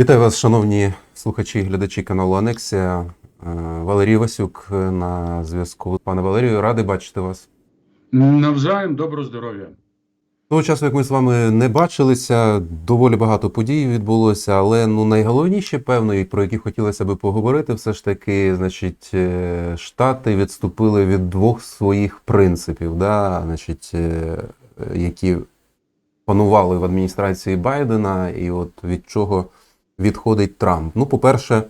Вітаю вас, шановні слухачі і глядачі каналу Анексія. Е, Валерій Васюк на зв'язку. Пане Валерію, радий бачити вас. Навзаєм доброго здоров'я. Того часу, як ми з вами не бачилися, доволі багато подій відбулося, але ну найголовніше, певно, і про які хотілося би поговорити, все ж таки, значить, е, Штати відступили від двох своїх принципів, да, значить, е, які панували в адміністрації Байдена, і от від чого відходить Трамп. Ну, по-перше,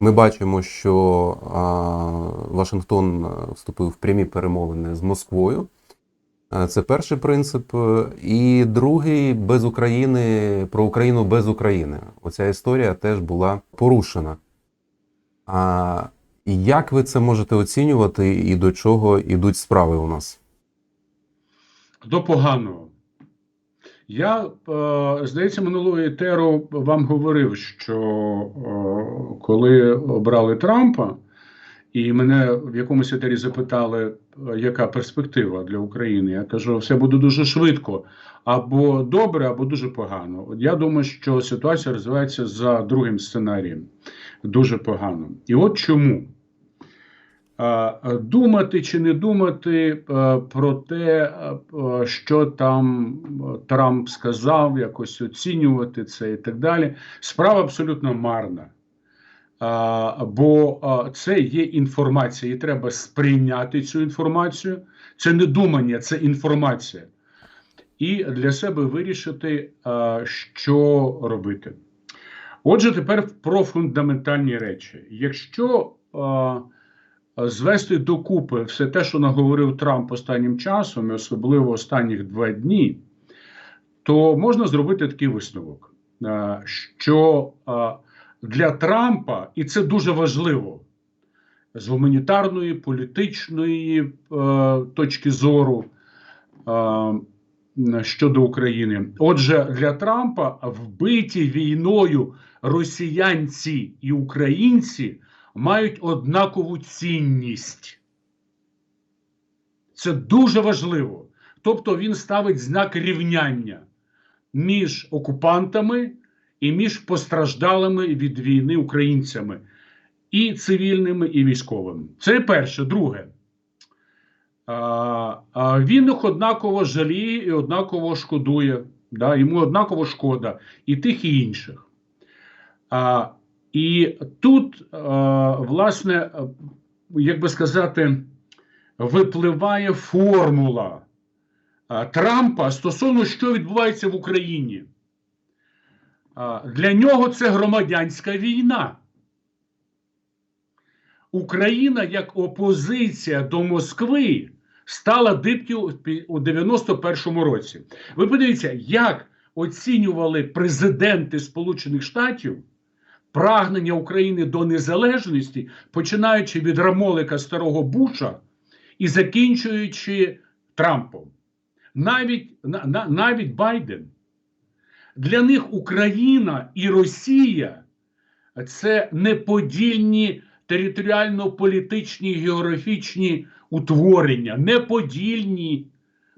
ми бачимо, що а, Вашингтон вступив в прямі перемовини з Москвою. Це перший принцип. І другий без України про Україну без України. Оця історія теж була порушена. А як ви це можете оцінювати, і до чого йдуть справи у нас? До поганого. Я, е, здається, минулого етеру вам говорив, що е, коли обрали Трампа, і мене в якомусь етері запитали, е, яка перспектива для України, я кажу, все буде дуже швидко, або добре, або дуже погано. От я думаю, що ситуація розвивається за другим сценарієм. Дуже погано. І от чому. Думати чи не думати про те, що там Трамп сказав, якось оцінювати це і так далі. Справа абсолютно марна. Бо це є інформація, і треба сприйняти цю інформацію. Це не думання, це інформація. І для себе вирішити, що робити. Отже, тепер про фундаментальні речі. Якщо звести докупи все те, що наговорив Трамп останнім часом, і особливо останніх два дні, то можна зробити такий висновок, е, що е, для Трампа, і це дуже важливо, з гуманітарної, політичної е, точки зору щодо України. Отже, для Трампа вбиті війною росіянці і українці мають однакову цінність. Це дуже важливо. Тобто він ставить знак рівняння між окупантами і між постраждалими від війни українцями, і цивільними, і військовими. Це перше. Друге, він їх однаково жаліє і однаково шкодує. Йому однаково шкода і тих, і інших. І тут, е, власне, як би сказати, випливає формула е, Трампа стосовно що відбувається в Україні. Е, для нього це громадянська війна. Україна як опозиція до Москви стала дибкою у 91-му році. Ви подивіться, як оцінювали президенти Сполучених Штатів прагнення України до незалежності, починаючи від Рамолика Старого Буша і закінчуючи Трампом, навіть, на, навіть Байден. Для них Україна і Росія це неподільні територіально-політичні географічні утворення, неподільні,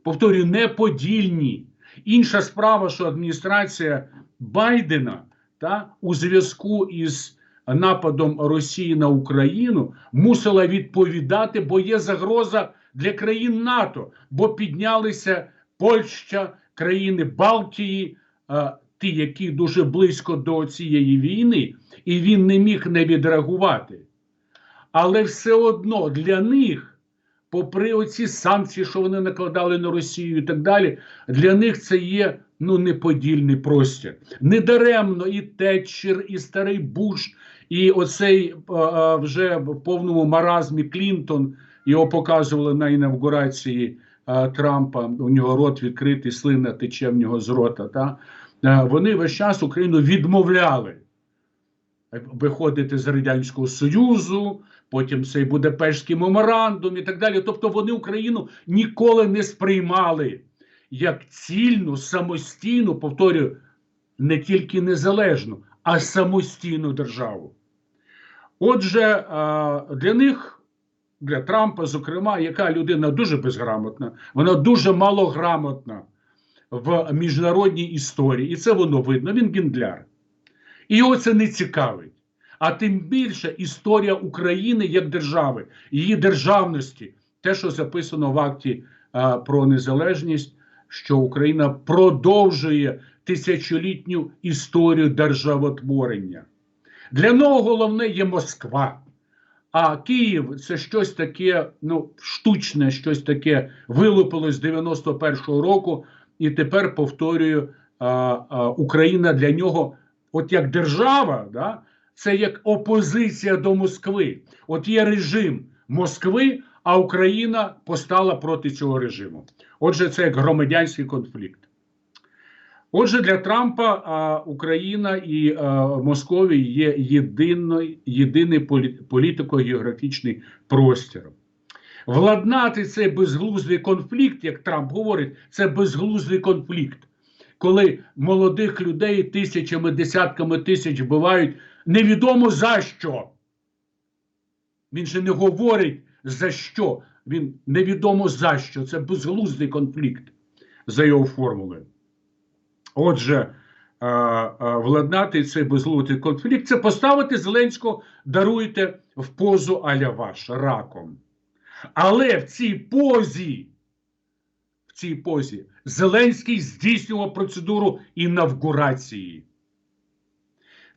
повторюю, неподільні. Інша справа, що адміністрація Байдена та у зв'язку із нападом Росії на Україну мусила відповідати, бо є загроза для країн НАТО, бо піднялися Польща, країни Балтії, ті, які дуже близько до цієї війни, і він не міг не відреагувати. Але все одно для них, попри оці санкції, що вони накладали на Росію і так далі, для них це є ну неподільний простір. Недаремно і Тетчер, і старий Буш, і оцей а, вже в повному маразмі Клінтон його показували на інавгурації а, Трампа. У нього рот відкритий, слина тече в нього з рота. Та? А, вони весь час Україну відмовляли. Виходити з Радянського Союзу, потім цей Будапештський меморандум і так далі. Тобто вони Україну ніколи не сприймали як цільну, самостійну, повторюю, не тільки незалежну, а самостійну державу. Отже, для них, для Трампа, зокрема, яка людина дуже безграмотна, вона дуже малограмотна в міжнародній історії, і це воно видно. Він гендляр. І його це не цікавить. А тим більше історія України як держави, її державності, те, що записано в акті а, про незалежність, що Україна продовжує тисячолітню історію державотворення. Для нього головне є Москва. А Київ це щось таке, ну, штучне, щось таке вилупилось з 91-го року, і тепер повторюю, а, а, Україна для нього, от як держава, да, це як опозиція до Москви. От є режим Москви, а Україна постала проти цього режиму. Отже, це як громадянський конфлікт. Отже, для Трампа а, Україна і а, Московія є єдиний, єдиний політико-географічний простір. Владнати цей безглуздий конфлікт, як Трамп говорить, це безглуздий конфлікт, коли молодих людей тисячами, десятками тисяч вбивають невідомо за що. Він же не говорить за що. Він невідомо за що. Це безглуздий конфлікт за його формулою. Отже, владнати цей безглуздий конфлікт це поставити Зеленського, даруйте в позу аля ваш раком. Але в цій позі, цій позі Зеленський здійснював процедуру інавгурації.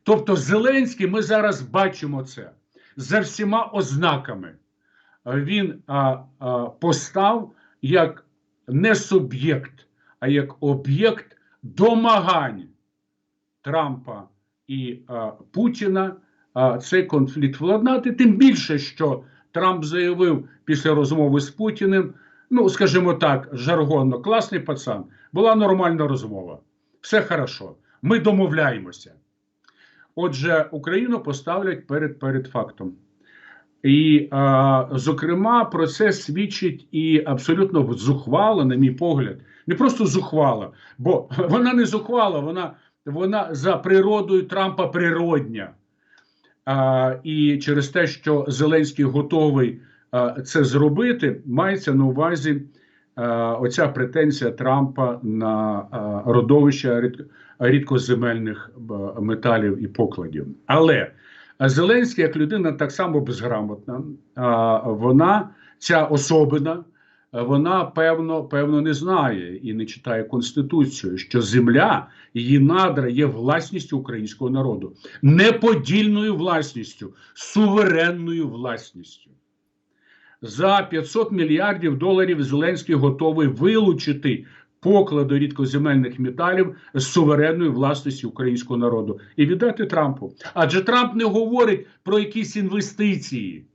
Тобто, Зеленський, ми зараз бачимо це за всіма ознаками. Він а, а, постав як не суб'єкт, а як об'єкт домагань Трампа і а, Путіна а, цей конфлікт владнати. Тим більше, що Трамп заявив після розмови з Путіним, ну, скажімо так, жаргонно, класний пацан, була нормальна розмова. Все хорошо, ми домовляємося. Отже, Україну поставлять перед, перед фактом. І, а, зокрема, про це свідчить і абсолютно зухвала, на мій погляд, не просто зухвала, бо вона не зухвала, вона, вона за природою Трампа природня. А, і через те, що Зеленський готовий це зробити, мається на увазі оця претензія Трампа на родовище рідкоземельних металів і покладів. Але Зеленський, як людина так само безграмотна, вона, ця особина, вона певно, певно не знає і не читає Конституцію, що земля, її надра є власністю українського народу, неподільною власністю, суверенною власністю. За 500 мільярдів доларів Зеленський готовий вилучити поклади рідкоземельних металів з суверенної власності українського народу і віддати Трампу. Адже Трамп не говорить про якісь інвестиції,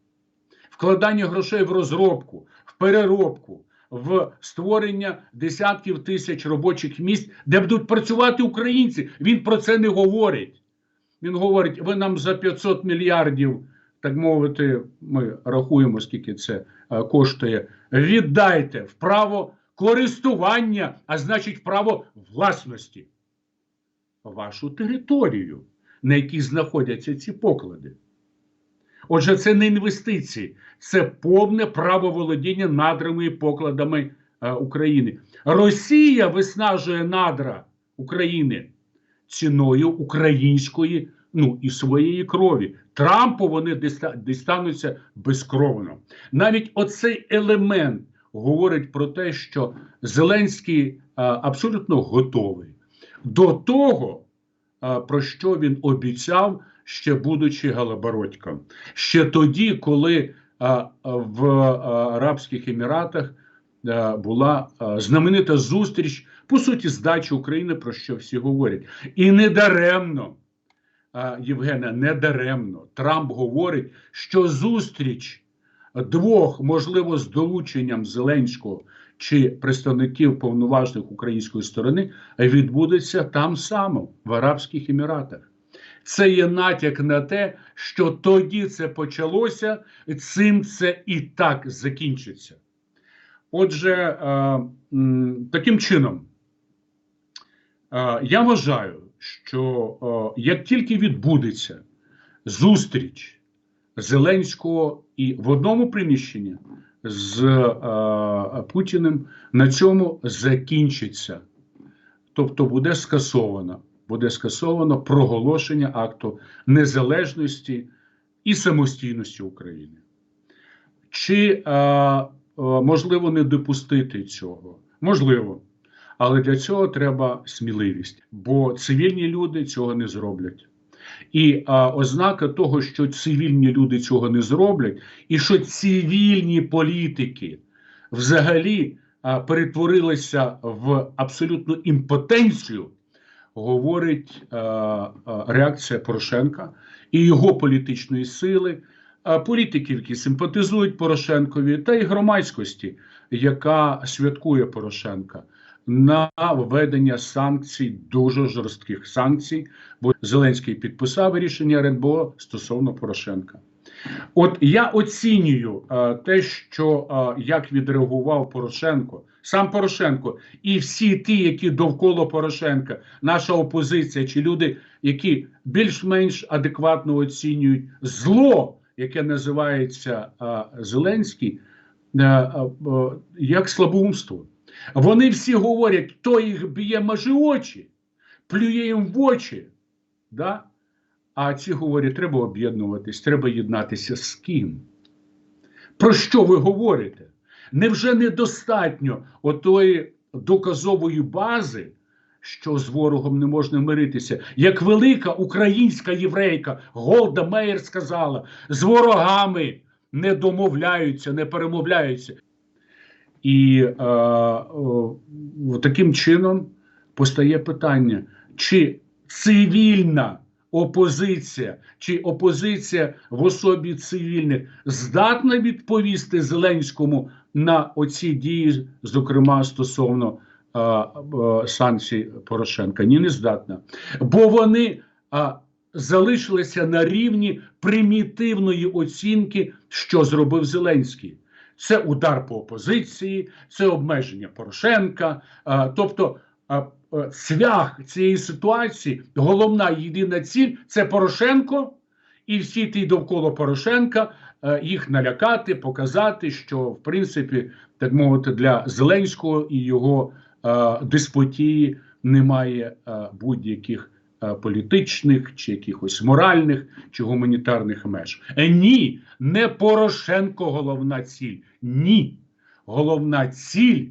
вкладання грошей в розробку, в переробку, в створення десятків тисяч робочих місць, де будуть працювати українці. Він про це не говорить. Він говорить: ви нам за 500 мільярдів, так мовити, ми рахуємо, скільки це е, коштує. Віддайте в право користування, а значить, право власності, вашу територію, на якій знаходяться ці поклади. Отже, це не інвестиції, це повне право володіння надрами і покладами е, України. Росія виснажує надра України ціною української, ну і своєї крові. Трампу вони дістануться безкровно. Навіть оцей елемент говорить про те, що Зеленський а, абсолютно готовий до того, а, про що він обіцяв, ще будучи Галабородьком. Ще тоді, коли а, в Арабських Еміратах була знаменита зустріч, по суті, здачі України, про що всі говорять. І недаремно, Євгена, недаремно Трамп говорить, що зустріч двох, можливо, з долученням Зеленського чи представників повноважних української сторони, відбудеться там само, в Арабських Еміратах. Це є натяк на те, що тоді це почалося, цим це і так закінчиться. Отже, таким чином, я вважаю, що е, як тільки відбудеться зустріч Зеленського і в одному приміщенні з е, Путіним, на цьому закінчиться. Тобто буде скасована буде скасовано проголошення акту незалежності і самостійності України. Чи е, е, можливо не допустити цього? Можливо. Але для цього треба сміливість, бо цивільні люди цього не зроблять. І а, ознака того, що цивільні люди цього не зроблять, і що цивільні політики взагалі а, перетворилися в абсолютну імпотенцію, говорить а, а, реакція Порошенка і його політичної сили, а, політиків, які симпатизують Порошенкові, та й громадськості, яка святкує Порошенка. На введення санкцій, дуже жорстких санкцій, бо Зеленський підписав рішення РНБО стосовно Порошенка. От я оцінюю е, те, що е, як відреагував Порошенко, сам Порошенко, і всі ті, які довкола Порошенка, наша опозиція, чи люди, які більш-менш адекватно оцінюють зло, яке називається е, Зеленський, е, е, як слабоумство. Вони всі говорять, хто їх б'є межі очі, плює їм в очі. Да? А ці говорять, треба об'єднуватись, треба єднатися з ким? Про що ви говорите? Невже недостатньо отої доказової бази, що з ворогом не можна миритися? Як велика українська єврейка Голда Меєр сказала, з ворогами не домовляються, не перемовляються. І е, е, таким чином постає питання, чи цивільна опозиція, чи опозиція в особі цивільних здатна відповісти Зеленському на оці дії, зокрема стосовно е, е, санкцій Порошенка? Ні, не здатна. Бо вони е, залишилися на рівні примітивної оцінки, що зробив Зеленський. Це удар по опозиції, це обмеження Порошенка. Тобто цвях цієї ситуації, головна єдина ціль це Порошенко і всі ті довкола Порошенка їх налякати, показати, що в принципі, так мовити, для Зеленського і його а, деспотії немає а, будь-яких політичних чи якихось моральних чи гуманітарних меж. Е, ні, не Порошенко головна ціль. Ні. Головна ціль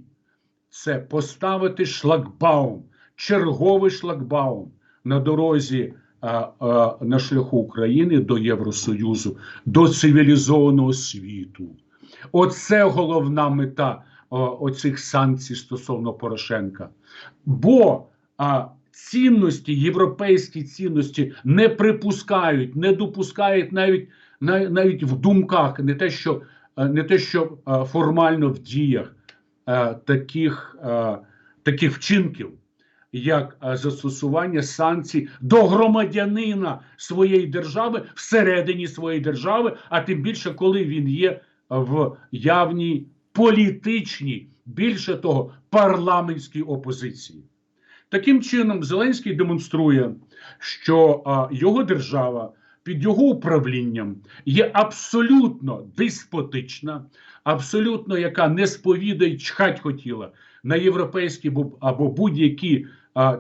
це поставити шлагбаум, черговий шлагбаум на дорозі а, а, на шляху України до Євросоюзу, до цивілізованого світу. Оце головна мета о, оцих санкцій стосовно Порошенка. Бо а, цінності, європейські цінності не припускають, не допускають навіть на- навіть в думках, не те, що е, не те, що е, формально в діях е, таких, таких вчинків, як застосування санкцій до громадянина своєї держави всередині своєї держави, а тим більше, коли він є в явній політичній, більше того, парламентській опозиції. Таким чином, Зеленський демонструє, що а, його держава під його управлінням є абсолютно деспотична, абсолютно яка не сповідає чхать хотіла на європейські або будь-які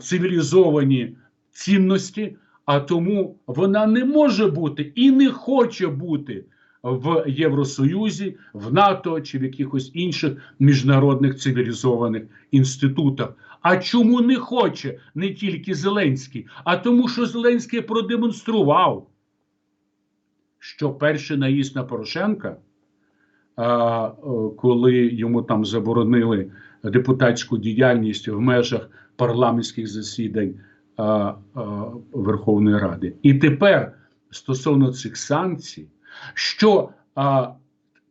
цивілізовані цінності, а тому вона не може бути і не хоче бути в Євросоюзі, в НАТО чи в якихось інших міжнародних цивілізованих інститутах. А чому не хоче не тільки Зеленський, а тому, що Зеленський продемонстрував, що перший наїзд на Порошенка, е, коли йому там заборонили депутатську діяльність в межах парламентських засідань а, Верховної Ради. І тепер стосовно цих санкцій, що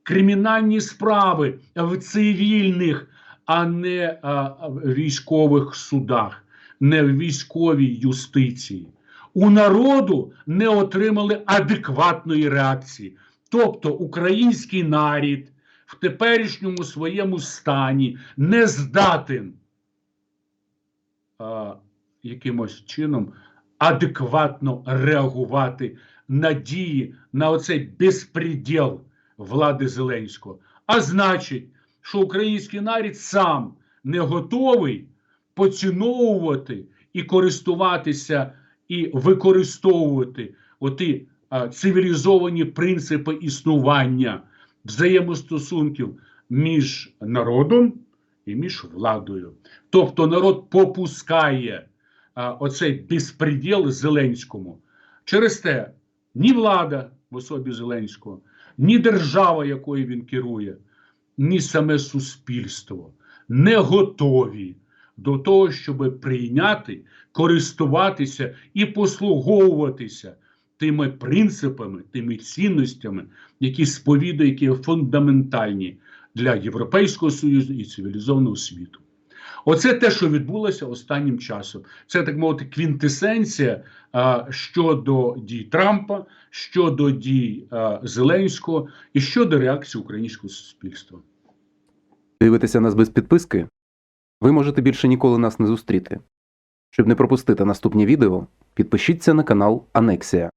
кримінальні справи в цивільних, а не в військових судах, не в військовій юстиції. У народу не отримали адекватної реакції. Тобто український народ в теперішньому своєму стані не здатен а, якимось чином адекватно реагувати на дії, на оцей безпреділ влади Зеленського. А значить, що український народ сам не готовий поціновувати і користуватися і використовувати оті цивілізовані принципи існування взаємостосунків між народом і між владою. Тобто народ попускає а, оцей безпреділ Зеленському. Через те ні влада в особі Зеленського, ні держава, якою він керує, ні саме суспільство не готові до того, щоб прийняти, користуватися і послуговуватися тими принципами, тими цінностями, які сповідує, які фундаментальні для Європейського Союзу і цивілізованого світу. Оце те, що відбулося останнім часом. Це так мовити квінтесенція а, щодо дій Трампа, щодо дій а, Зеленського і щодо реакції українського суспільства. Дивитеся нас без підписки? Ви можете більше ніколи нас не зустріти. Щоб не пропустити наступні відео, підпишіться на канал Анексія.